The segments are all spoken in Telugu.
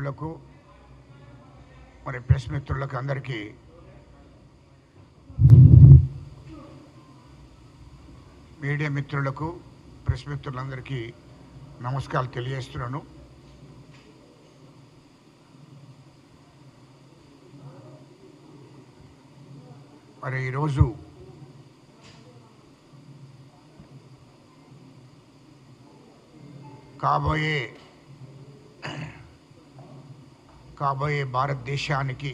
మిత్రులకు మరి ప్రెస్ మిత్రులకు అందరికీ మీడియా మిత్రులకు ప్రెస్ మిత్రులందరికీ నమస్కారాలు తెలియజేస్తున్నాను. మరి ఈరోజు కాబోయే కాబోయే భారతదేశానికి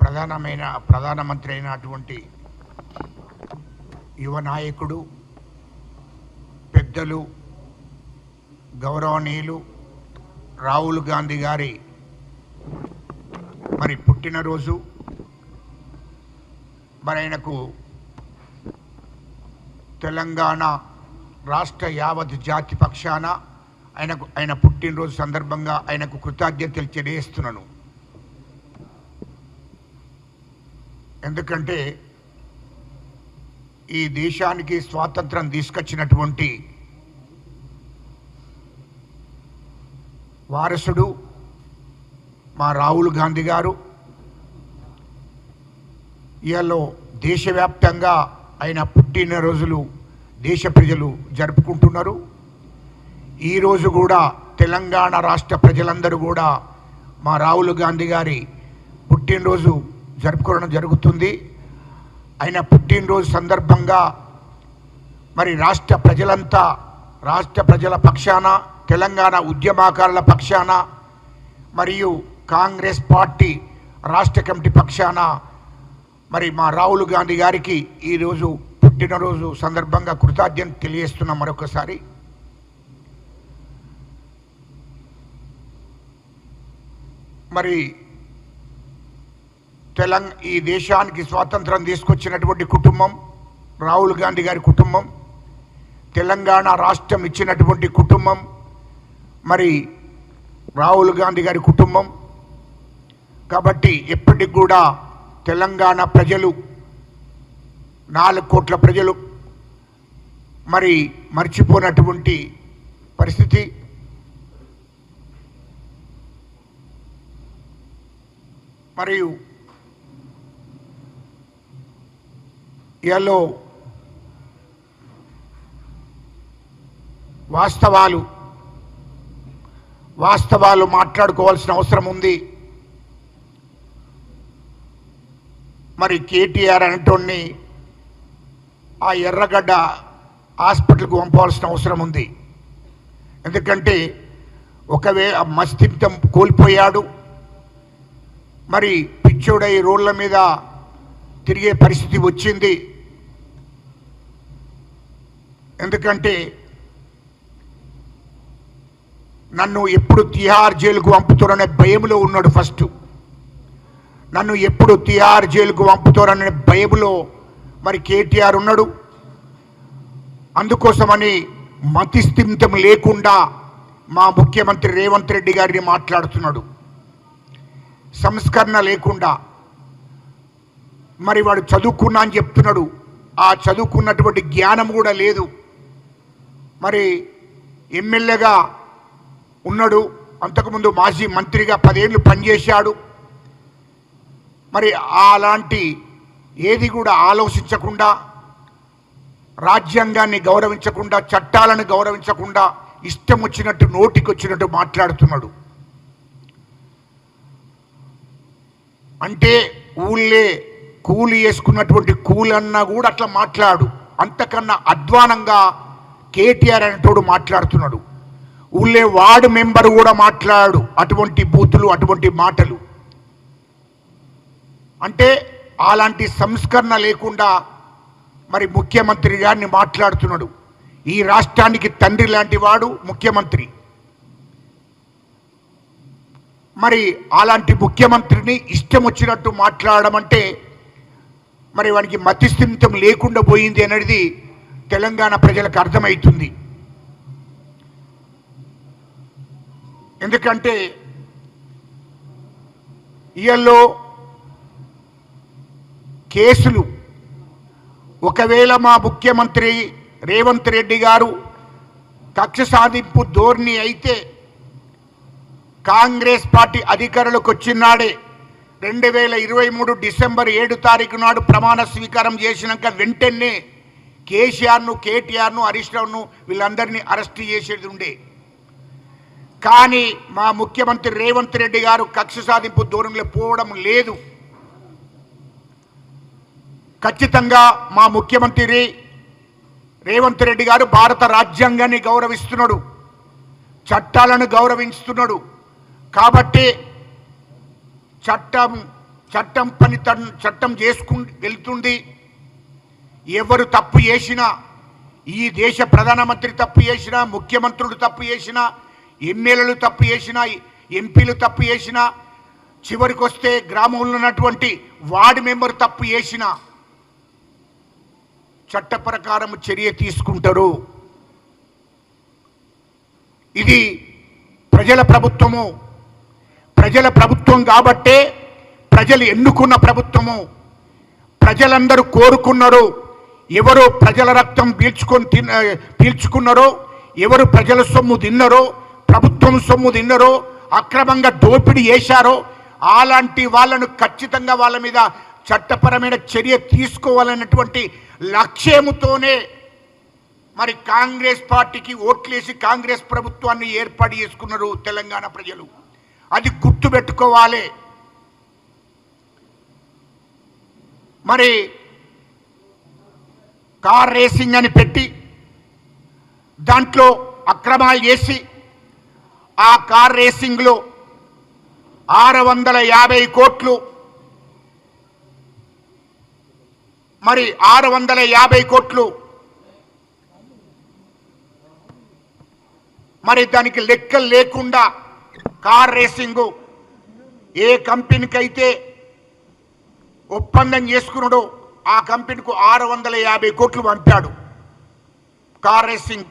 ప్రధానమైన ప్రధానమంత్రి అయినటువంటి యువ నాయకుడు పెద్దలు గౌరవనీయులు రాహుల్ గాంధీ గారి మరి పుట్టినరోజు మరి ఆయనకు తెలంగాణ రాష్ట్ర యావత్ జాతి పక్షాన ఆయనకు ఆయన పుట్టినరోజు సందర్భంగా ఆయనకు కృతజ్ఞతలు తెలియజేస్తున్నాను. ఎందుకంటే ఈ దేశానికి స్వాతంత్రం తీసుకొచ్చినటువంటి వారసుడు మా రాహుల్ గాంధీ గారు ఇవాళ దేశవ్యాప్తంగా ఆయన పుట్టినరోజులు దేశ ప్రజలు జరుపుకుంటున్నారు. ఈరోజు కూడా తెలంగాణ రాష్ట్ర ప్రజలందరూ కూడా మా రాహుల్ గాంధీ గారి పుట్టినరోజు జరుపుకోవడం జరుగుతుంది. ఆయన పుట్టినరోజు సందర్భంగా మరి రాష్ట్ర ప్రజలంతా రాష్ట్ర ప్రజల పక్షాన తెలంగాణ ఉద్యమాకారుల పక్షాన మరియు కాంగ్రెస్ పార్టీ రాష్ట్ర కమిటీ పక్షాన మరి మా రాహుల్ గాంధీ గారికి ఈరోజు పుట్టినరోజు సందర్భంగా కృతజ్ఞత తెలియజేస్తున్నాం మరొకసారి. మరి తెలంగ ఈ దేశానికి స్వాతంత్రం తీసుకొచ్చినటువంటి కుటుంబం రాహుల్ గాంధీ గారి కుటుంబం తెలంగాణ రాష్ట్రం ఇచ్చినటువంటి కుటుంబం మరి రాహుల్ గాంధీ గారి కుటుంబం. కాబట్టి ఎప్పటికి కూడా తెలంగాణ ప్రజలు నాలుగు కోట్ల ప్రజలు మరి మర్చిపోయినటువంటి పరిస్థితి. మరియు ఎల్లో వాస్తవాలు వాస్తవాలు మాట్లాడుకోవాల్సిన అవసరం ఉంది. మరి కేటీఆర్ అనేటోడిని ఆ ఎర్రగడ్డ హాస్పిటల్కు పంపవలసిన అవసరం ఉంది. ఎందుకంటే ఒకవే మస్తిత్వం కోల్పోయాడు. మరి పిచ్చోడై రోడ్ల మీద తిరిగే పరిస్థితి వచ్చింది. ఎందుకంటే నన్ను ఎప్పుడు తిహార్ జైలుకు పంపుతారనే భయంలో ఉన్నాడు ఫస్ట్. నన్ను ఎప్పుడు తిహార్ జైలుకు పంపుతారనే భయంలో మరి కేటీఆర్ ఉన్నాడు. అందుకోసమని మతిస్థిమితం లేకుండా మా ముఖ్యమంత్రి రేవంత్ రెడ్డి గారిని మాట్లాడుతున్నాడు. సంస్కరణ లేకుండా. మరి వాడు చదువుకున్నా అని చెప్తున్నాడు. ఆ చదువుకున్నటువంటి జ్ఞానం కూడా లేదు. మరి ఎమ్మెల్యేగా ఉన్నాడు. అంతకుముందు మాజీ మంత్రిగా పదేళ్ళు పనిచేశాడు. మరి అలాంటి ఏది కూడా ఆలోచించకుండా రాజ్యాంగాన్ని గౌరవించకుండా చట్టాలను గౌరవించకుండా ఇష్టం వచ్చినట్టు నోటికి వచ్చినట్టు మాట్లాడుతున్నాడు. అంటే ఊళ్ళే కూలి వేసుకున్నటువంటి కూలన్నా కూడా అట్లా మాట్లాడు. అంతకన్నా అధ్వానంగా కేటీఆర్ అనేటోడు మాట్లాడుతున్నాడు. ఊళ్ళే వార్డు మెంబర్ కూడా మాట్లాడు అటువంటి బూతులు అటువంటి మాటలు. అంటే అలాంటి సంస్కరణ లేకుండా మరి ముఖ్యమంత్రి గారిని మాట్లాడుతున్నాడు. ఈ రాష్ట్రానికి తండ్రి లాంటి వాడు ముఖ్యమంత్రి. మరి అలాంటి ముఖ్యమంత్రిని ఇష్టం వచ్చినట్టు మాట్లాడడం అంటే మరి వానికి మతిస్థిమితం లేకుండా పోయింది అనేది తెలంగాణ ప్రజలకు అర్థమవుతుంది ఎందుకంటే ఇయల్లో కేసులు ఒకవేళ మా ముఖ్యమంత్రి రేవంత్ రెడ్డి గారు కక్ష సాధింపు ధోరణి అయితే కాంగ్రెస్ పార్టీ అధికారులకు వచ్చినాడే రెండు వేల ఇరవై మూడు డిసెంబర్ ఏడు తారీఖు నాడు ప్రమాణ స్వీకారం చేసినాక వెంటనే కేసీఆర్ను కేటీఆర్ను హరీష్ రావును వీళ్ళందరినీ అరెస్ట్ చేసేది ఉండే. కానీ మా ముఖ్యమంత్రి రేవంత్ రెడ్డి గారు కక్ష సాధింపు ధోరణిలో పోవడం లేదు. ఖచ్చితంగా మా ముఖ్యమంత్రి రేవంత్ రెడ్డి గారు భారత రాజ్యాంగాన్ని గౌరవిస్తున్నాడు. చట్టాలను గౌరవిస్తున్నాడు. కాబట్టి చట్టం చట్టం పని తన్ చట్టం చేసుకు వెళ్తుంది. ఎవరు తప్పు చేసినా ఈ దేశ ప్రధానమంత్రి తప్పు చేసినా ముఖ్యమంత్రులు తప్పు చేసినా ఎమ్మెల్యేలు తప్పు చేసినా ఎంపీలు తప్పు చేసినా చివరికి వస్తే గ్రామంలో ఉన్నటువంటి వార్డు మెంబర్ తప్పు చేసినా చట్ట ప్రకారం చర్య తీసుకుంటారు. ఇది ప్రజల ప్రభుత్వము. ప్రజల ప్రభుత్వం కాబట్టే ప్రజలు ఎన్నుకున్న ప్రభుత్వము. ప్రజలందరూ కోరుకున్నారు. ఎవరు ప్రజల రక్తం పీల్చుకొని తిన్న పీల్చుకున్నారో ఎవరు ప్రజల సొమ్ము తిన్నారో ప్రభుత్వం సొమ్ము తిన్నారో అక్రమంగా దోపిడీ చేశారో అలాంటి వాళ్ళను ఖచ్చితంగా వాళ్ళ మీద చట్టపరమైన చర్య తీసుకోవాలన్నటువంటి లక్ష్యముతోనే మరి కాంగ్రెస్ పార్టీకి ఓట్లేసి కాంగ్రెస్ ప్రభుత్వాన్ని ఏర్పాటు చేసుకున్నారు తెలంగాణ ప్రజలు. అది గుర్తుపెట్టుకోవాలి. మరి కార్ రేసింగ్ అని పెట్టి దాంట్లో అక్రమాలు చేసి ఆ కార్ రేసింగ్లో ఆరు వందల యాభై కోట్లు మరి ఆరు వందల యాభై కోట్లు మరి దానికి లెక్కలు లేకుండా కార్ రేసింగు ఏ కంపెనీకైతే ఒప్పందం చేసుకున్నాడో ఆ కంపెనీకు ఆరు వందల యాభై కోట్లు పంపాడు కార్ రేసింగ్.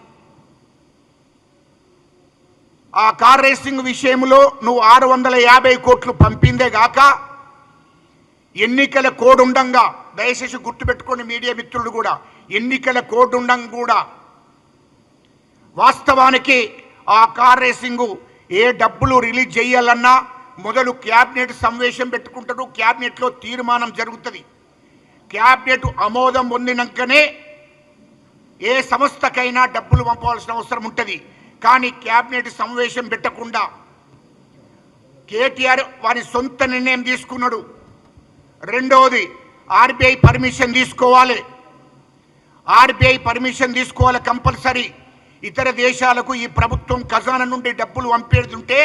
ఆ కార్ రేసింగ్ విషయంలో నువ్వు ఆరు వందల యాభై కోట్లు పంపిందే గాక ఎన్నికల కోడ్ ఉండంగా దయచేసి గుర్తుపెట్టుకోండి మీడియా మిత్రులు కూడా ఎన్నికల కోడ్ ఉండంగా కూడా వాస్తవానికి ఆ కార్ రేసింగు ఏ డబ్బులు రిలీజ్ చేయాలన్నా మొదలు క్యాబినెట్ సమావేశం పెట్టుకుంటారు. క్యాబినెట్లో తీర్మానం జరుగుతుంది. క్యాబినెట్ ఆమోదం పొందినాకనే ఏ సంస్థకైనా డబ్బులు పంపవలసిన అవసరం ఉంటుంది. కానీ క్యాబినెట్ సమావేశం పెట్టకుండా కేటీఆర్ వారి సొంత నిర్ణయం తీసుకున్నాడు. రెండవది ఆర్బీఐ పర్మిషన్ తీసుకోవాలి. ఆర్బీఐ పర్మిషన్ తీసుకోవాలి కంపల్సరీ. ఇతర దేశాలకు ఈ ప్రభుత్వం ఖజానా నుండి డబ్బులు పంపేడుతుంటే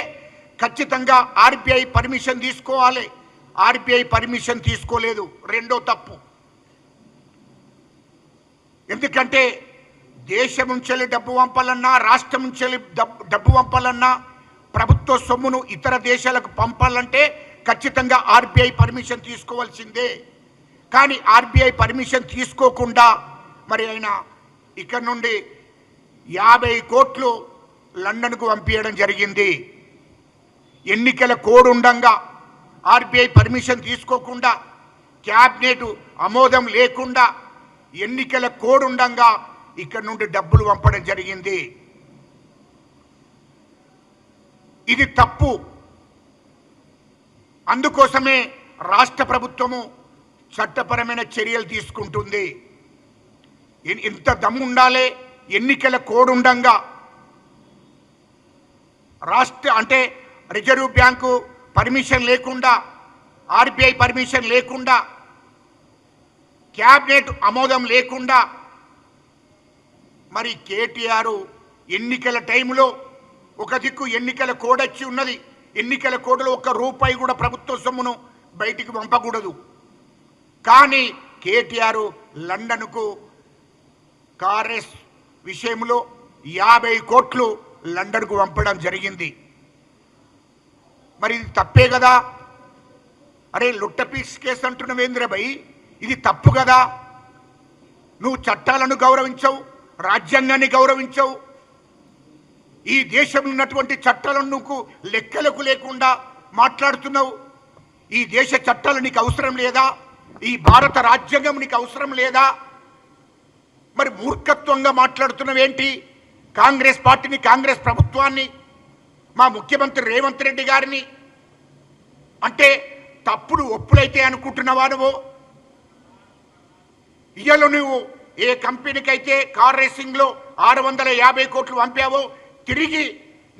ఖచ్చితంగా ఆర్బీఐ పర్మిషన్ తీసుకోవాలి. ఆర్బీఐ పర్మిషన్ తీసుకోలేదు. రెండో తప్పు. ఎందుకంటే దేశం నుంచి డబ్బు పంపాలన్నా రాష్ట్రం నుంచి డబ్బు డబ్బు పంపాలన్నా ప్రభుత్వ సొమ్మును ఇతర దేశాలకు పంపాలంటే ఖచ్చితంగా ఆర్బీఐ పర్మిషన్ తీసుకోవాల్సిందే. కానీ ఆర్బీఐ పర్మిషన్ తీసుకోకుండా మరి ఆయన ఇక్కడ నుండి యాభై కోట్లు లండన్కు పంపించడం జరిగింది. ఎన్నికల కోడ్ ఉండంగా ఆర్బీఐ పర్మిషన్ తీసుకోకుండా క్యాబినెట్ ఆమోదం లేకుండా ఎన్నికల కోడ్ ఉండంగా ఇక్కడ నుండి డబ్బులు పంపడం జరిగింది. ఇది తప్పు. అందుకోసమే రాష్ట్ర ప్రభుత్వము చట్టపరమైన చర్యలు తీసుకుంటుంది. ఎంత దమ్ము ఉండాలి ఎన్నికల కోడ్ ఉండంగా రాష్ట్ర అంటే రిజర్వ్ బ్యాంకు పర్మిషన్ లేకుండా ఆర్బీఐ పర్మిషన్ లేకుండా క్యాబినెట్ ఆమోదం లేకుండా మరి కేటీఆర్ ఎన్నికల టైంలో ఒక దిక్కు ఎన్నికల కోడ్ వచ్చి ఉన్నది. ఎన్నికల కోడ్లో ఒక్క రూపాయి కూడా ప్రభుత్వ సొమ్మును బయటికి పంపకూడదు. కానీ కేటీఆర్ లండన్కు కారెస్ విషయంలో యాభై కోట్లు లండన్కు పంపడం జరిగింది. మరి ఇది తప్పే కదా? అరే లుట్టపీస్ కేసు అంటున్న వేంద్రబై ఇది తప్పు కదా? నువ్వు చట్టాలను గౌరవించవు రాజ్యాంగాన్ని గౌరవించవు. ఈ దేశంలో ఉన్నటువంటి చట్టాలను నువ్వు లెక్కలకు లేకుండా మాట్లాడుతున్నావు. ఈ దేశ చట్టాలు నీకు అవసరం లేదా? ఈ భారత రాజ్యాంగం నీకు అవసరం లేదా? మరి మూర్ఖత్వంగా మాట్లాడుతున్నవేంటి కాంగ్రెస్ పార్టీని కాంగ్రెస్ ప్రభుత్వాన్ని మా ముఖ్యమంత్రి రేవంత్ రెడ్డి గారిని? అంటే తప్పుడు ఒప్పులైతే అనుకుంటున్నావా నువ్వు? ఇయ్యలో నువ్వు ఏ కంపెనీకైతే కార్ రేసింగ్లో ఆరు వందల యాభై కోట్లు పంపావో తిరిగి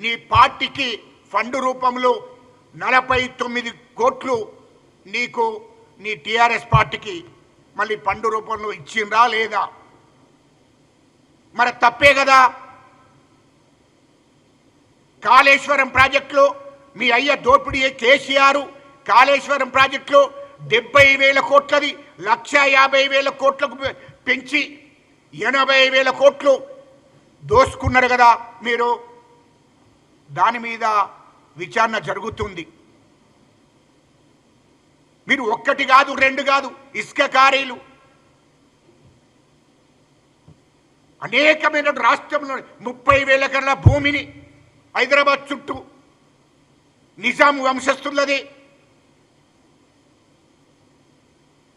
నీ పార్టీకి ఫండ్ రూపంలో నలభై తొమ్మిది కోట్లు నీకు నీ టీఆర్ఎస్ పార్టీకి మళ్ళీ ఫండ్ రూపంలో ఇచ్చిందా లేదా? మరి తప్పే కదా? కాళేశ్వరం ప్రాజెక్టులో మీ అయ్య దోపిడీ కేసీఆర్ కాళేశ్వరం ప్రాజెక్టులో డెబ్బై వేల కోట్లది లక్ష యాభై వేల కోట్లకు పె- పెంచి ఎనభై వేల కోట్లు దోసుకున్నారు కదా మీరు? దాని మీద విచారణ జరుగుతుంది. మీరు ఒక్కటి కాదు రెండు కాదు ఇసుక కారీలు అనేకమైన రాష్ట్రంలో ముప్పై వేల కన్నా భూమిని హైదరాబాద్ చుట్టూ నిజాం వంశస్థులది.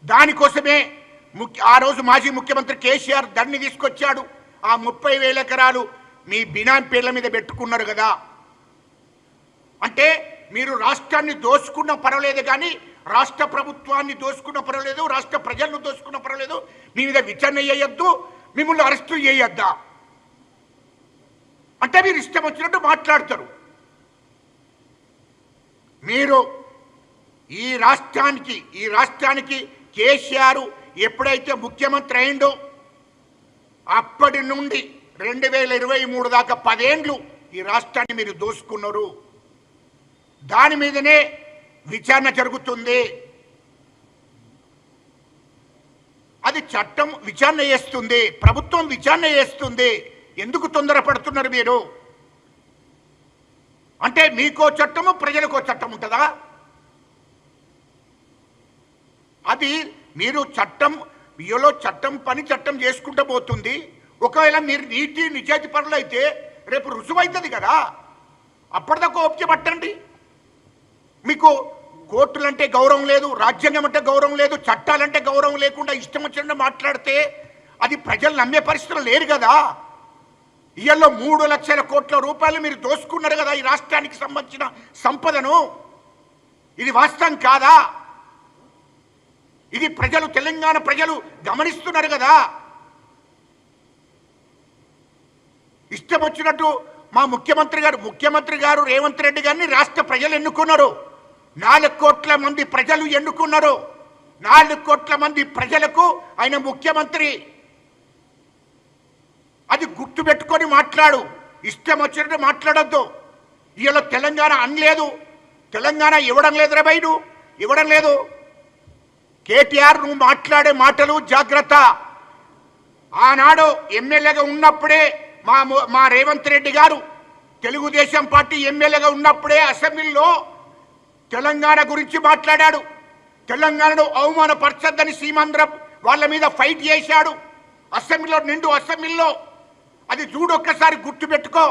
దానికోసమే ముఖ్య ఆ రోజు మాజీ ముఖ్యమంత్రి కేసీఆర్ దండిని తీసుకొచ్చాడు. ఆ ముప్పై వేల ఎకరాలు మీ బినాం పేర్ల మీద పెట్టుకున్నారు కదా. అంటే మీరు రాష్ట్రాన్ని దోసుకున్న పర్వాలేదు కానీ రాష్ట్ర ప్రభుత్వాన్ని దోసుకున్న పర్వాలేదు రాష్ట్ర ప్రజలను దోసుకున్న పర్వాలేదు మీ మీద విచారణ చేయొద్దు. మిమ్మల్ని అరెస్టు చేయొద్దా? అంటే మీరు ఇష్టం వచ్చినట్టు మాట్లాడతారు. మీరు ఈ రాష్ట్రానికి ఈ రాష్ట్రానికి కేసీఆర్ ఎప్పుడైతే ముఖ్యమంత్రి అయిండో అప్పటి నుండి రెండు వేల ఇరవై మూడు దాకా పదేండ్లు ఈ రాష్ట్రాన్ని మీరు దోసుకున్నారు. దాని మీదనే విచారణ జరుగుతుంది. అది చట్టం విచారణ చేస్తుంది ప్రభుత్వం విచారణ చేస్తుంది. ఎందుకు తొందరపడుతున్నారు మీరు? అంటే మీకో చట్టము ప్రజలకో చట్టం ఉంటుందా? అది మీరు చట్టం మీలో చట్టం పని చట్టం చేసుకుంటూ పోతుంది. ఒకవేళ మీరు నీతి నిజాయితీ పనులు అయితే రేపు రుజువైతుంది కదా. అప్పటిదాకా ఓపిక పట్టండి. మీకు కోర్టులంటే గౌరవం లేదు రాజ్యాంగం అంటే గౌరవం లేదు చట్టాలంటే గౌరవం లేకుండా ఇష్టం వచ్చినట్టు మాట్లాడితే అది ప్రజలు నమ్మే పరిస్థితులు లేరు కదా. ఇయ్యల్లో మూడు లక్షల కోట్ల రూపాయలు మీరు దోసుకున్నారు కదా ఈ రాష్ట్రానికి సంబంధించిన సంపదను. ఇది వాస్తవం కాదా? ఇది ప్రజలు తెలంగాణ ప్రజలు గమనిస్తున్నారు కదా. ఇష్టం వచ్చినట్టు మా ముఖ్యమంత్రి గారు ముఖ్యమంత్రి గారు రేవంత్ రెడ్డి గారిని రాష్ట్ర ప్రజలు ఎన్నుకున్నారు. నాలుగు కోట్ల మంది ప్రజలు ఎన్నుకున్నారు. నాలుగు కోట్ల మంది ప్రజలకు ఆయన ముఖ్యమంత్రి. అది గుర్తు పెట్టుకొని మాట్లాడు. ఇష్టం వచ్చినట్టు మాట్లాడద్దు. ఇలా తెలంగాణ అనలేదు. తెలంగాణ ఇవ్వడం లేదు రే బయడు ఇవ్వడం లేదు. కేటీఆర్ నువ్వు మాట్లాడే మాటలు జాగ్రత్త. ఆనాడు ఎమ్మెల్యేగా ఉన్నప్పుడే మా మా రేవంత్ రెడ్డి గారు తెలుగుదేశం పార్టీ ఎమ్మెల్యేగా ఉన్నప్పుడే అసెంబ్లీలో తెలంగాణ గురించి మాట్లాడాడు. తెలంగాణను అవమానపరచద్దని సీమాంధ్ర వాళ్ళ మీద ఫైట్ చేశాడు. అసెంబ్లీలో నిండు అసెంబ్లీలో. అది చూడొక్కసారి గుర్తుపెట్టుకో.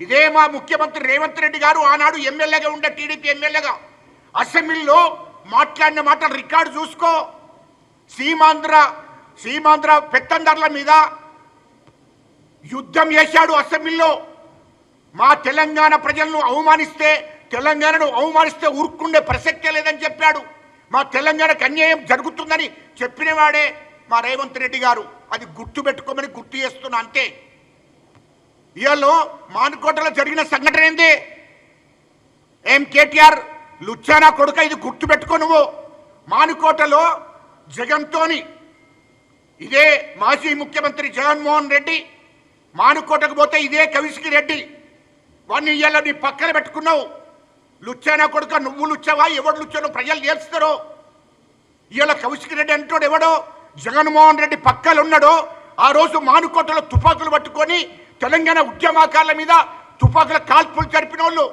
ఇదే మా ముఖ్యమంత్రి రేవంత్ రెడ్డి గారు ఆనాడు ఎమ్మెల్యేగా ఉండే టీడీపీ ఎమ్మెల్యేగా. అసెంబ్లీలో మాట్లాడిన మాటలు రికార్డు చూసుకో. సీమాంధ్ర సీమాంధ్ర పెత్తందర్ల మీద యుద్ధం చేశాడు అసెంబ్లీలో. మా తెలంగాణ ప్రజలను అవమానిస్తే తెలంగాణను అవమానిస్తే ఊరుకుండే ప్రసక్తే లేదని చెప్పాడు. మా తెలంగాణకు అన్యాయం జరుగుతుందని చెప్పినవాడే మా రేవంత్ రెడ్డి గారు. అది గుర్తు పెట్టుకోమని గుర్తు చేస్తున్నా అంతే. ఇవాళ మానుకోటలో జరిగిన సంఘటన ఏంది? ఏం కేటీఆర్ లుచ్చానా కొడుక ఇది గుర్తు పెట్టుకో నువ్వు. మానుకోటలో జగన్తోని ఇదే మాజీ ముఖ్యమంత్రి జగన్మోహన్ రెడ్డి మానుకోటకు పోతే ఇదే కవిసికి రెడ్డి. వాడిని ఇవాళ నీ పక్కన పెట్టుకున్నావు. లుచ్చానా కొడుక నువ్వు లుచ్చావా? ఎవడు లుచ్చానో ప్రజలు చేస్తారో ఇవాళ కౌశిక్ రెడ్డి అంటాడు ఎవడో? జగన్మోహన్ రెడ్డి పక్కలు ఉన్నాడో ఆ రోజు మానుకోటలో తుపాకులు పట్టుకొని తెలంగాణ ఉద్యమకారుల మీద తుపాకుల కాల్పులు జరిపిన వాళ్ళు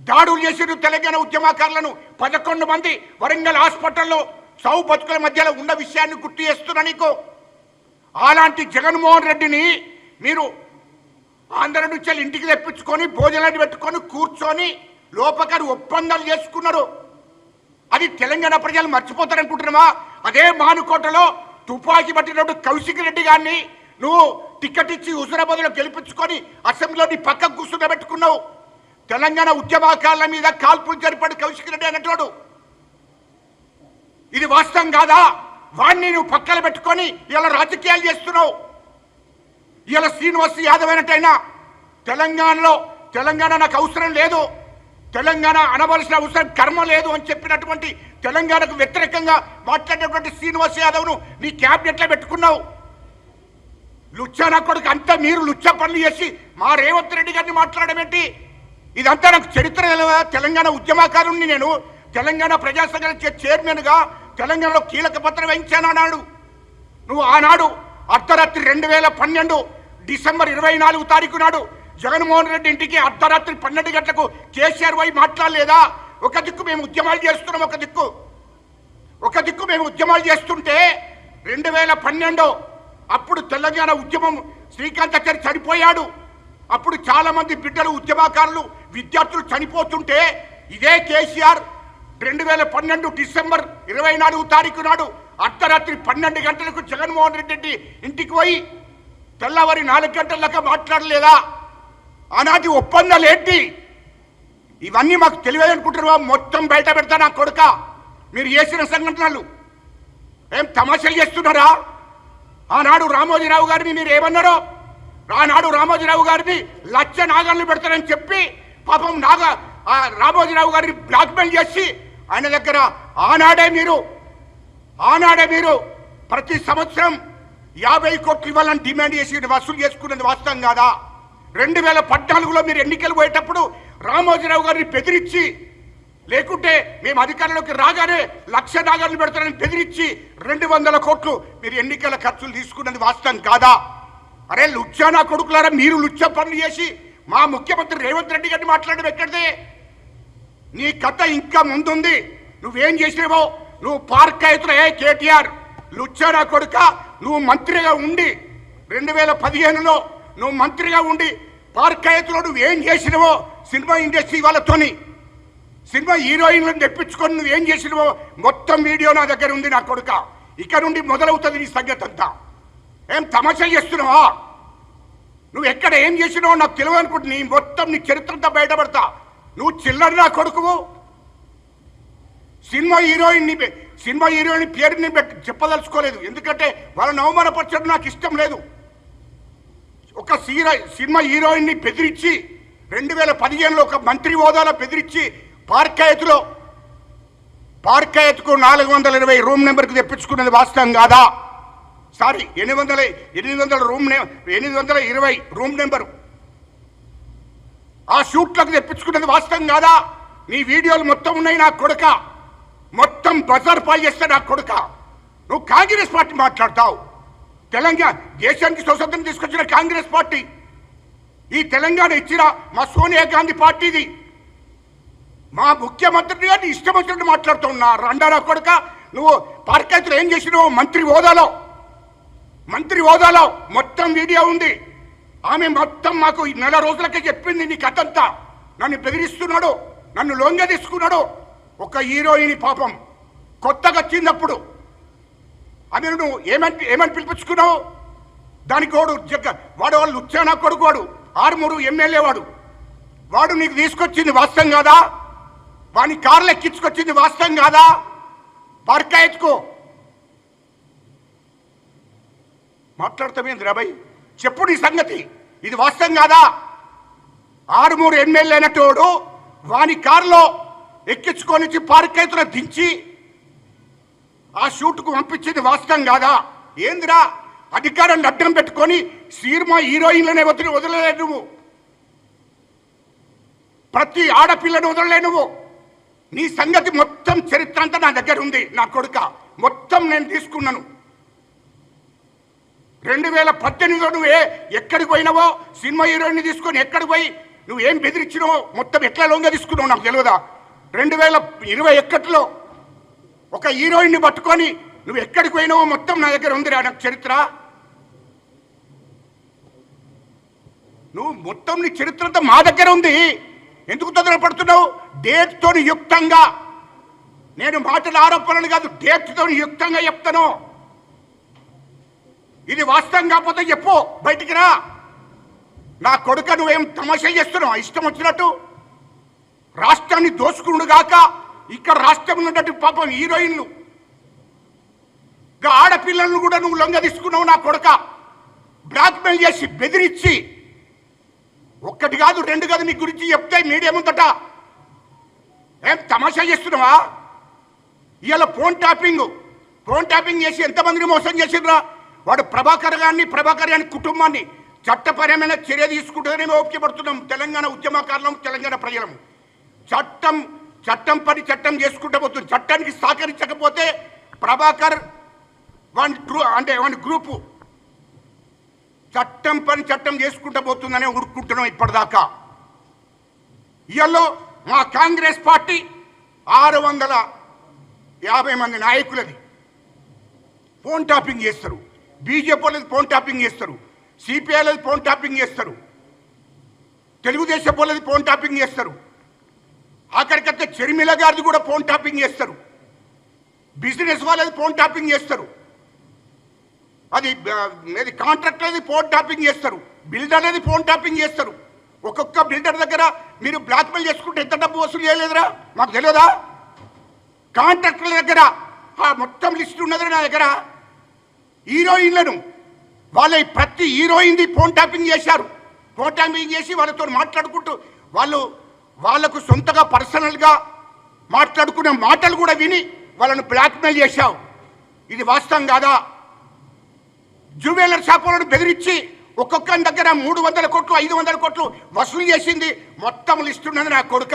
దాడులు చేసిన తెలంగాణ ఉద్యమకారులను. పదకొండు మంది వరంగల్ హాస్పిటల్లో చావు బతుకుల మధ్యలో ఉన్న విషయాన్ని గుర్తు చేస్తున్నా నీకు. అలాంటి జగన్మోహన్ రెడ్డిని మీరు ఆంధ్ర నుంచి వెళ్ళి ఇంటికి తెప్పించుకొని భోజనాలు పెట్టుకొని కూర్చొని లోపకారి ఒప్పందాలు చేసుకున్నారు అది తెలంగాణ ప్రజలు మర్చిపోతారనుకుంటున్నావా? అదే మానుకోటలో తుపాకీ పట్టినప్పుడు కౌశిక్ రెడ్డి గారిని నువ్వు టికెట్ ఇచ్చి హుజురాబాద్లో గెలిపించుకొని అసెంబ్లీలోని పక్కకు పక్కకు కూర్చుండబెట్టుకున్నావు తెలంగాణ ఉద్యమకారుల మీద కాల్పులు జరిపాడు కౌశిక్ రెడ్డి అనేటోడు ఇది వాస్తవం కాదా? వాడిని నువ్వు పక్కన పెట్టుకొని ఇలా రాజకీయాలు చేస్తున్నావు. ఇలా శ్రీనివాస్ యాదవ్ అయినట్టయినా తెలంగాణలో తెలంగాణ నాకు అవసరం లేదు. తెలంగాణ అనవలసిన అవసరం కర్మ లేదు అని చెప్పినటువంటి తెలంగాణకు వ్యతిరేకంగా మాట్లాడేటువంటి శ్రీనివాస్ యాదవ్ను నీ క్యాబినెట్లో పెట్టుకున్నావు. లుచ్చా నా కొడుకు అంతా మీరు లుచ్చా పనులు చేసి మా రేవంత్ రెడ్డి గారిని మాట్లాడమేంటి ఇదంతా నాకు చరిత్ర తెలంగాణ ఉద్యమకారుణ్ణి నేను తెలంగాణ ప్రజాసంఘం చైర్మన్గా తెలంగాణలో కీలక పత్రం వహించాను అన్నాడు నువ్వు ఆనాడు అర్ధరాత్రి రెండు వేల పన్నెండు డిసెంబర్ ఇరవై నాలుగు తారీఖు నాడు జగన్మోహన్ రెడ్డి ఇంటికి అర్ధరాత్రి పన్నెండు గంటలకు కేసీఆర్ వై మాట్లాడలేదా? ఒక దిక్కు మేము ఉద్యమాలు చేస్తున్నాం ఒక దిక్కు. ఒక దిక్కు మేము ఉద్యమాలు చేస్తుంటే రెండు వేల పన్నెండు అప్పుడు తెలంగాణ ఉద్యమం శ్రీకాంతాచారి చనిపోయాడు. అప్పుడు చాలా మంది బిడ్డలు ఉద్యమకారులు విద్యార్థులు చనిపోతుంటే ఇదే కేసీఆర్ రెండు వేల పన్నెండు డిసెంబర్ ఇరవై నాలుగు తారీఖు నాడు అర్ధరాత్రి పన్నెండు గంటలకు జగన్మోహన్ రెడ్డి ఇంటికి పోయి తెల్లవారి నాలుగు గంటలక మాట్లాడలేదా? ఆనాటి ఒప్పందాలు ఏంటి ఇవన్నీ మాకు తెలియదనుకుంటున్నావా మొత్తం బయట పెడతా నా కొడుక. మీరు చేసిన సంఘటనలు. ఏం తమాషలు చేస్తున్నారా? ఆనాడు రామోజీరావు గారిని మీరు ఏమన్నారో? ఆనాడు రామోజీరావు గారిని లక్ష నాగర్లు పెడతారని చెప్పి పాపం నాగ ఆ రామోజీరావు గారిని బ్లాక్మెయిల్ చేసి ఆయన దగ్గర ఆనాడే మీరు ఆనాడే మీరు ప్రతి సంవత్సరం యాభై కోట్లు ఇవ్వాలని డిమాండ్ చేసి వసూలు చేసుకున్నది వాస్తవం కాదా? రెండు వేల పద్నాలుగులో మీరు ఎన్నికలు పోయేటప్పుడు రామోజీరావు గారిని బెదిరించి లేకుంటే మేము అధికారంలోకి రాగానే లక్ష నాగాలను పెడతారని బెదిరించి రెండు వందల కోట్లు మీరు ఎన్నికల ఖర్చులు తీసుకున్నది వాస్తవం కాదా? అరే లుచ్చానా కొడుకులారా మీరు లుచ్చ పనులు చేసి మా ముఖ్యమంత్రి రేవంత్ రెడ్డి గారిని మాట్లాడడం ఎక్కడిదే? నీ కథ ఇంకా ముందుంది. నువ్వేం చేసినావో? నువ్వు పార్క్ అవుతున్నా కేటీఆర్. లుచ్చానా కొడుక నువ్వు మంత్రిగా ఉండి రెండు వేల పదిహేనులో నువ్వు మంత్రిగా ఉండి పార్క్ నువ్వు ఏం చేసినావో సినిమా ఇండస్ట్రీ వాళ్ళతోని సినిమా హీరోయిన్లను తెప్పించుకొని నువ్వు ఏం చేసినవో మొత్తం వీడియో నా దగ్గర ఉంది నా కొడుక. ఇక్కడ నుండి మొదలవుతుంది నీ సంగతి అంతా. ఏం తమాషా చేస్తున్నావా? నువ్వు ఎక్కడ ఏం చేసినావో నాకు తెలియదు అనుకుంటు నీ మొత్తం నీ చరిత్రంతా బయటపడతా. నువ్వు చిల్లర నా కొడుకువు. సినిమా హీరోయిన్ సినిమా హీరోయిన్ పేరుని పెట్టి చెప్పదలుచుకోలేదు. ఎందుకంటే వాళ్ళని అవమానపరచడం నాకు ఇష్టం లేదు. ఒక సీర సినిమా హీరోయిన్ని బెదిరించి రెండు వేల పదిహేనులో ఒక మంత్రి హోదాలో బెదిరించి పార్కాయత్లో పార్కాయత్కు నాలుగు వందల ఇరవై రూమ్ నెంబర్కి తెప్పించుకున్నది వాస్తవం కాదా? సారీ ఎనిమిది వందల ఎనిమిది వందల రూమ్ ఎనిమిది వందల ఇరవై రూమ్ నెంబరు. ఆ షూట్లకు తెప్పించుకున్నది వాస్తవం కాదా? నీ వీడియోలు మొత్తం ఉన్నాయి నా కొడుక. మొత్తం బజార్ పాలు చేస్తే నా కొడుక. నువ్వు కాంగ్రెస్ పార్టీ మాట్లాడతావు. తెలంగాణ దేశానికి స్వతంత్రం తీసుకొచ్చిన కాంగ్రెస్ పార్టీ. ఈ తెలంగాణ ఇచ్చిన మా సోనియా గాంధీ పార్టీది. మా ముఖ్యమంత్రి గారిని ఇష్టం వచ్చినట్టు మాట్లాడుతున్నా రండారా కొడుక నువ్వు పార్కాయతులు ఏం చేసినావు మంత్రి హోదాలో. మంత్రి హోదాలో మొత్తం వీడియో ఉంది. ఆమె మొత్తం మాకు ఈ నెల రోజులకే చెప్పింది నీ కథంతా. నన్ను బెదిరిస్తున్నాడు నన్ను లొంగ తీసుకున్నాడు ఒక హీరోయిన్ పాపం కొత్తగా వచ్చిందప్పుడు అది నువ్వు ఏమని ఏమని పిలిపించుకున్నావు? దానికి వాడు జగ్గ వాడు వాళ్ళు ఉచ్చానా కొడుకు వాడు ఆరుమూరు ఎమ్మెల్యే వాడు. వాడు నీకు తీసుకొచ్చింది వాస్తవం కాదా? వాని కార్లు ఎక్కించుకొచ్చింది వాస్తవం కాదా? పర్కా ఎత్తుకో. మాట్లాడతామేంది రాబాయ్ చెప్పు నీ సంగతి. ఇది వాస్తవం కాదా? ఆరుమూరు ఎమ్మెల్యే అయినటోడు వాని కారులో ఎక్కించుకొని పార్కైతులో దించి ఆ షూట్కు పంపించింది వాస్తవం కాదా? ఏందిరా? అధికారాన్ని అడ్డం పెట్టుకొని సినిమా హీరోయిన్లనే వదిలి వదలలే నువ్వు. ప్రతి ఆడపిల్లను వదలలే నువ్వు. నీ సంగతి మొత్తం చరిత్ర అంతా నా దగ్గర ఉంది నా కొడుక. మొత్తం నేను తీసుకున్నాను. రెండు వేల పద్దెనిమిదిలో నువ్వే ఎక్కడికి పోయినావో? సినిమా హీరోయిన్ తీసుకొని ఎక్కడికి పోయి నువ్వు ఏం బెదిరించినావో? మొత్తం ఎట్లా లోంగా తీసుకున్నావు నాకు తెలియదా రెండు వేల ఇరవై ఒకటిలో ఒక హీరోయిన్ని పట్టుకొని నువ్వు ఎక్కడికి పోయినావో మొత్తం నా దగ్గర ఉందిరా నాకు చరిత్ర. నువ్వు మొత్తం నీ చరిత్రతో మా దగ్గర ఉంది. ఎందుకు తొందరపడుతున్నావు డేట్తో యుక్తంగా. నేను మాటల ఆరోపణలు కాదు డేట్తో యుక్తంగా చెప్తాను. ఇది వాస్తవం కాకపోతే చెప్పు బయటికి రా. నా కొడుక నువ్వేం తమాషా చేస్తున్నావు? ఇష్టం వచ్చినట్టు రాష్ట్రాన్ని దోసుకుడు గాక ఇక్కడ రాష్ట్రం ఉన్నటువంటి పాపం హీరోయిన్లు. ఇంకా ఆడపిల్లలను కూడా నువ్వు లొంగ తీసుకున్నావు నా కొడక. బ్లాక్మెయిల్ చేసి బెదిరించి. ఒక్కటి కాదు రెండు కాదు నీ గురించి చెప్తే మీడియా ముందట. ఏం తమాషా చేస్తున్నావా? ఇవాళ ఫోన్ ట్యాపింగ్. ఫోన్ ట్యాపింగ్ చేసి ఎంతమందిని మోసం చేసిండ్రా? వాడు ప్రభాకర్ గారిని ప్రభాకర్ గారి కుటుంబాన్ని చట్టపరమైన చర్య తీసుకుంటుందని మేము ఓపికపడుతున్నాం తెలంగాణ ఉద్యమకారులం తెలంగాణ ప్రజలము. చట్టం చట్టం పని చట్టం చేసుకుంటూ పోతుంది. చట్టానికి సహకరించకపోతే ప్రభాకర్ వన్ గ్రూ అంటే వన్ గ్రూపు చట్టం పని చట్టం చేసుకుంటూ పోతుందనే ఊరుకుంటున్నాం ఇప్పటిదాకా. ఇయల్లో మా కాంగ్రెస్ పార్టీ ఆరు వందల యాభై మంది నాయకులది. ఫోన్ టాపింగ్ చేస్తారు. బీజేపీ వాళ్ళది ఫోన్ టాపింగ్ చేస్తారు. సిపిఐలది ఫోన్ టాపింగ్ చేస్తారు. తెలుగుదేశం వాళ్ళది ఫోన్ టాపింగ్ చేస్తారు. ఆఖరికైతే చెరిమిల గారిది కూడా ఫోన్ టాపింగ్ చేస్తారు. బిజినెస్ వాళ్ళది ఫోన్ టాపింగ్ చేస్తారు. అది అది కాంట్రాక్టర్ అనేది ఫోన్ టాపింగ్ చేస్తారు. బిల్డర్ అనేది ఫోన్ టాపింగ్ చేస్తారు. ఒక్కొక్క బిల్డర్ దగ్గర మీరు బ్లాక్మెయిల్ చేసుకుంటే ఎంత డబ్బు వసూలు చేయలేదురా? మాకు తెలియదా కాంట్రాక్టర్ల దగ్గర ఆ మొత్తం లిస్ట్ ఉన్నది నా దగ్గర. హీరోయిన్లను వాళ్ళ ప్రతి హీరోయిన్ది ఫోన్ టాపింగ్ చేశారు. ఫోన్ టాపింగ్ చేసి వాళ్ళతో మాట్లాడుకుంటూ వాళ్ళు వాళ్ళకు సొంతగా పర్సనల్గా మాట్లాడుకునే మాటలు కూడా విని వాళ్ళను బ్లాక్మెయిల్ చేశావు. ఇది వాస్తవం కాదా? జ్యువెలర్ షాపులను బెదిరించి ఒక్కొక్కరి దగ్గర మూడు వందల కోట్లు ఐదు వందల కోట్లు వసూలు చేసింది మొత్తం లిస్ట్ ఉన్నది నా కొడుక.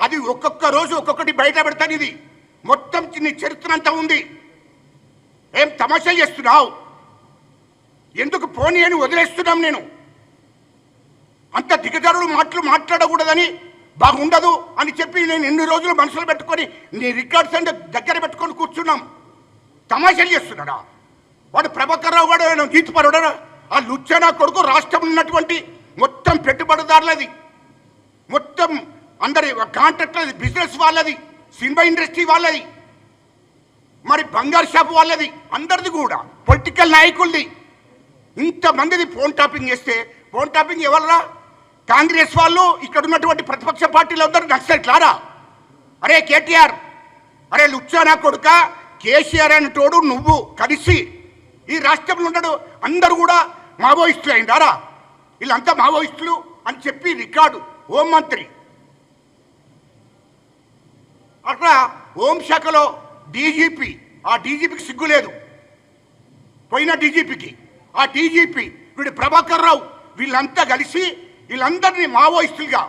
అది ఒక్కొక్క రోజు ఒక్కొక్కటి బయట పెడతాను ఇది. మొత్తం నీ చరిత్ర అంతా ఉంది. ఏం తమాషా చేస్తున్నావు? ఎందుకు పోనీ అని వదిలేస్తున్నాం నేను? అంత దిగజారుడు మాటలు మాట్లాడకూడదని బాగుండదు అని చెప్పి నేను ఎన్ని రోజులు మనసులో పెట్టుకొని నీ రికార్డ్స్ అంటే దగ్గర పెట్టుకొని కూర్చున్నాం. తమాషాలు చేస్తున్నాడా? వాడు ప్రభాకర్ రావు గారు గీతపరుడా ఆ లుచ్చనా కొడుకు రాష్ట్రం ఉన్నటువంటి మొత్తం పెట్టుబడిదారులది మొత్తం అందరి కాంట్రాక్టర్ది బిజినెస్ వాళ్ళది సినిమా ఇండస్ట్రీ వాళ్ళది. మరి బంగారు షాప్ వాళ్ళది అందరిది కూడా పొలిటికల్ నాయకులది. ఇంతమందిది ఫోన్ టాపింగ్ చేస్తే ఫోన్ టాపింగ్ ఎవరురా? కాంగ్రెస్ వాళ్ళు ఇక్కడ ఉన్నటువంటి ప్రతిపక్ష పార్టీలు అందరూ నక్సలెట్లారా అరే కేటీఆర్ అరే లుచ్చానా కొడుక కేసీఆర్ అని తోడు నువ్వు కలిసి ఈ రాష్ట్రంలో ఉన్నాడు. అందరూ కూడా మావోయిస్టులు అయిందారా వీళ్ళంతా మావోయిస్టులు అని చెప్పి రికార్డు. హోంమంత్రి అట్లా హోంశాఖలో డీజీపీ ఆ డీజీపీకి సిగ్గు లేదు. పోయిన డీజీపీకి. ఆ డీజీపీ వీడు ప్రభాకర్ రావు. వీళ్ళంతా కలిసి వీళ్ళందరినీ మావోయిస్టులుగా